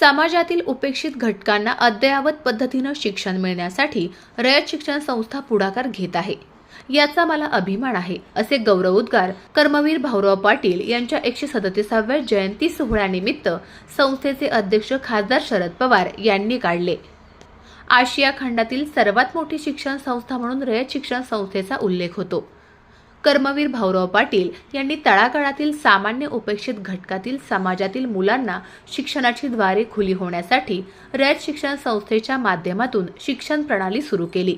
समाजातील उपेक्षित घटकांना अद्ययावत पद्धतीनं शिक्षण मिळण्यासाठी रयत शिक्षण संस्था पुढाकार घेत आहे. याचा मला अभिमान आहे असे गौरवोद्गार कर्मवीर भाऊराव पाटील यांच्या एकशे सदतीसाव्या जयंती सोहळ्यानिमित्त संस्थेचे अध्यक्ष खासदार शरद पवार यांनी काढले. आशिया खंडातील सर्वात मोठी शिक्षण संस्था म्हणून रयत शिक्षण संस्थेचा उल्लेख होतो. कर्मवीर भाऊराव पाटील यांनी तळागाळातील सामान्य उपेक्षित घटकातील समाजातील मुलांना शिक्षणाची द्वारे खुली होण्यासाठी रयत शिक्षण संस्थेच्या माध्यमातून शिक्षण प्रणाली सुरू केली.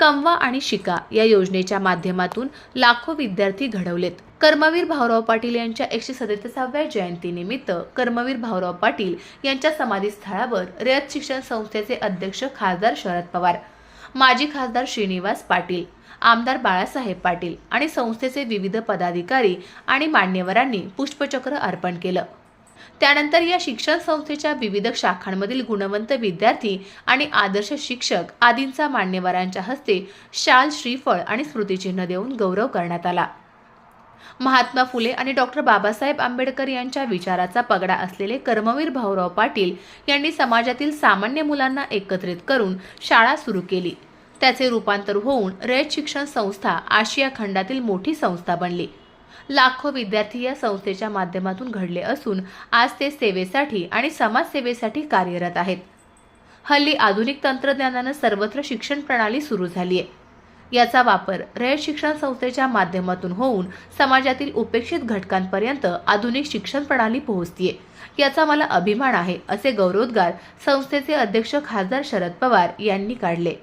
कमवा आणि शिका या योजनेच्या माध्यमातून लाखो विद्यार्थी घडवलेत. कर्मवीर भाऊराव पाटील यांच्या एकशे सदतीसाव्या जयंतीनिमित्त कर्मवीर भाऊराव पाटील यांच्या समाधीस्थळावर रयत शिक्षण संस्थेचे अध्यक्ष खासदार शरद पवार माजी खासदार श्रीनिवास पाटील आमदार बाळासाहेब पाटील आणि संस्थेचे विविध पदाधिकारी आणि मान्यवरांनी पुष्पचक्र अर्पण केलं. त्यानंतर या शिक्षण संस्थेच्या विविध शाखांमधील गुणवंत विद्यार्थी आणि आदर्श शिक्षक आदींचा मान्यवरांच्या हस्ते शाल श्रीफळ आणि स्मृतिचिन्ह देऊन गौरव करण्यात आला. महात्मा फुले आणि डॉक्टर बाबासाहेब आंबेडकर यांच्या विचाराचा पगडा असलेले कर्मवीर भाऊराव पाटील यांनी समाजातील सामान्य मुलांना एकत्रित करून शाळा सुरू केली. त्याचे रूपांतर होऊन रयत शिक्षण संस्था आशिया खंडातील मोठी संस्था बनली. लाखो विद्यार्थी या संस्थेच्या माध्यमातून घडले असून आज ते सेवेसाठी आणि समाजसेवेसाठी कार्यरत आहेत. हल्ली आधुनिक तंत्रज्ञानानं सर्वत्र शिक्षण प्रणाली सुरू झाली आहे याचा वापर रयत शिक्षण संस्थेच्या माध्यमातून होऊन समाजातील उपेक्षित घटकांपर्यंत आधुनिक शिक्षण प्रणाली पोहोचतीये. याचा मला अभिमान आहे असे गौरवोद्गार संस्थेचे अध्यक्ष खासदार शरद पवार यांनी काढले.